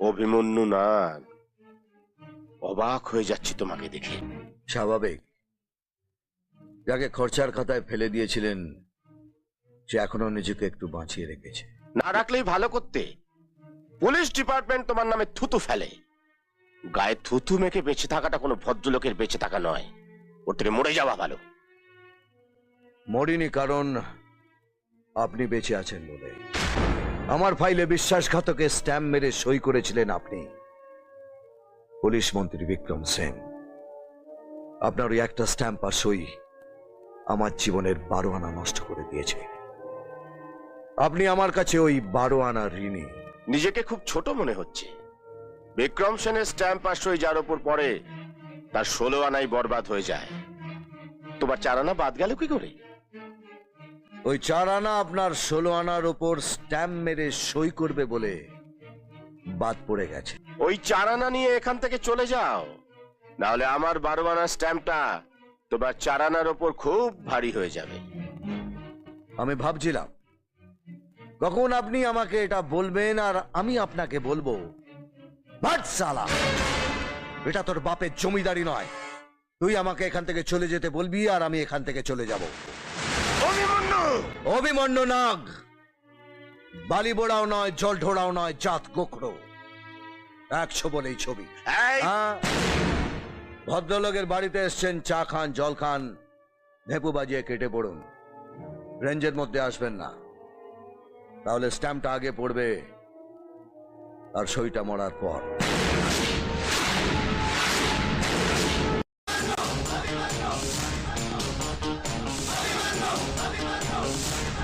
অভিমন্যু নাগ অবাক হয়ে যাচ্ছি তোমাকে দেখে। স্বাভাবিক। যাকে খরচার খাতায় ফেলে দিয়েছিলেন সে এখনও নিজেকে একটু বাঁচিয়ে রেখেছে। না রাখলেই ভালো করতে। পুলিশ ডিপার্টমেন্ট তোমার নামে থুতু ফেলে। গায়ে থুতু মেখে বেঁচে থাকাটা কোনো ভদ্রলোকের বেঁচে থাকা নয়। ওর থেকে মরে যাওয়া ভালো। মরিনি কারণ আপনি বেঁচে আছেন বলে। আমার ফাইলে বিশ্বাসঘাতকে স্ট্যাম্প মেরে সই করেছিলেন আপনি। পুলিশ মন্ত্রী বিক্রম সেন, আপনার ওই একটা স্ট্যাম্প আর সই আমার জীবনের বারো আনা নষ্ট করে দিয়েছে। আপনি আমার কাছে ওই বারো আনা ঋণী। নিজেকে খুব ছোট মনে হচ্ছে। বিক্রম সেনের স্ট্যাম্প আর সই যার ওপর পড়ে, তার ষোলো আনাই বরবাদ হয়ে যায়। তোমার চার আনা বাদ গেল কি করে? ওই চার আনা আপনার ষোলো আনার ওপর স্ট্যাম্প মেরে সই করবে বলে বাদ পড়ে গেছে। ওই চার আনা নিয়ে এখান থেকে চলে যাও। নাহলে আমার বারো আনা স্ট্যাম্পটা তোমার চার আনার ওপর খুব ভারী হয়ে যাবে। আমি ভাবছিলাম কখন আপনি আমাকে এটা বলবেন আর আমি আপনাকে বলব? ভাট সালা এটা তোর বাপের জমিদারি নয়। তুই আমাকে এখান থেকে চলে যেতে বলবি আর আমি এখান থেকে চলে যাব। অভিমন্যু। নাগ। বালি বোড়াও নয় জল ঢোড়াও নয় জাত গোখরো। একশো ছবি। এই, হ্যাঁ? ভদ্রলোকের বাড়িতে এসছেন চা খান জল খান। ভেপু বাজিয়ে কেটে পড়ুন। রেঞ্জের মধ্যে আসবেন না। তাহলে স্ট্যাম্পটা আগে পড়বে আর সইটা মরার পর। go! Let me go!